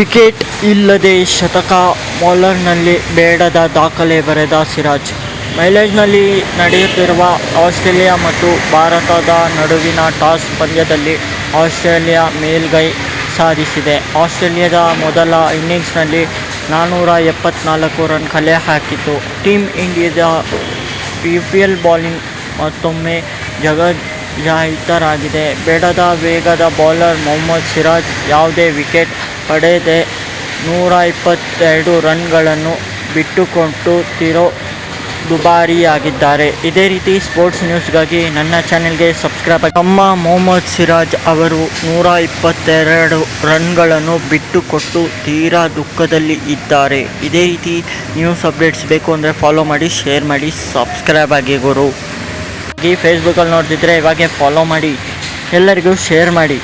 Wicket ಇಲ್ಲದೆ ಶತಕ ಬೌಲರ್ನಲ್ಲಿ ಬೇಡದ ದಾಖಲೆ ಬರೆದ ಸಿರಾಜ್. ಮೈಲೇಜ್ನಲ್ಲಿ ನಡೆಯುತ್ತಿರುವ ಆಸ್ಟ್ರೇಲಿಯಾ ಮತ್ತು ಭಾರತದ ನಡುವಿನ ಟಾಸ್ ಪಂದ್ಯದಲ್ಲಿ ಆಸ್ಟ್ರೇಲಿಯಾ ಮೇಲ್ಗೈ ಸಾಧಿಸಿದೆ. ಆಸ್ಟ್ರೇಲಿಯಾದ ಮೊದಲ ಇನ್ನಿಂಗ್ಸ್ನಲ್ಲಿ ನಾನ್ನೂರ ಎಪ್ಪತ್ನಾಲ್ಕು ರನ್ ಕಲೆ ಹಾಕಿತು ಟೀಮ್ ಇಂಡಿಯಾದ ಪಿ ಪಿ ಎಲ್ ಬೌಲಿಂಗ್ ಮತ್ತೊಮ್ಮೆ ಜಗಜ್ಜಾಹಿತರಾಗಿದೆ. ಬೇಡದ ವೇಗದ ಬೌಲರ್ ಮೊಹಮ್ಮದ್ ಸಿರಾಜ್ ಯಾವುದೇ ವಿಕೆಟ್ ಪಡೆಯದೆ ನೂರ ಇಪ್ಪತ್ತೆರಡು ರನ್ಗಳನ್ನು ಬಿಟ್ಟುಕೊಟ್ಟು ತೀರೋ ದುಬಾರಿಯಾಗಿದ್ದಾರೆ. ಇದೇ ರೀತಿ ಸ್ಪೋರ್ಟ್ಸ್ ನ್ಯೂಸ್ಗಾಗಿ ನನ್ನ ಚಾನೆಲ್ಗೆ ಸಬ್ಸ್ಕ್ರೈಬ್ ಆಗಿ ತಮ್ಮ ಮೊಹಮ್ಮದ್ ಸಿರಾಜ್ ಅವರು ನೂರ ಇಪ್ಪತ್ತೆರಡು ರನ್ಗಳನ್ನು ಬಿಟ್ಟುಕೊಟ್ಟು ತೀರಾ ದುಃಖದಲ್ಲಿ ಇದ್ದಾರೆ. ಇದೇ ರೀತಿ ನ್ಯೂಸ್ ಅಪ್ಡೇಟ್ಸ್ ಬೇಕು ಅಂದರೆ ಫಾಲೋ ಮಾಡಿ, ಶೇರ್ ಮಾಡಿ, ಸಬ್ಸ್ಕ್ರೈಬ್ ಆಗಿ ಗುರು. ಈ ಫೇಸ್ಬುಕ್ಕಲ್ಲಿ ನೋಡ್ತಿದ್ರೆ ಇವಾಗೆ ಫಾಲೋ ಮಾಡಿ, ಎಲ್ಲರಿಗೂ ಶೇರ್ ಮಾಡಿ.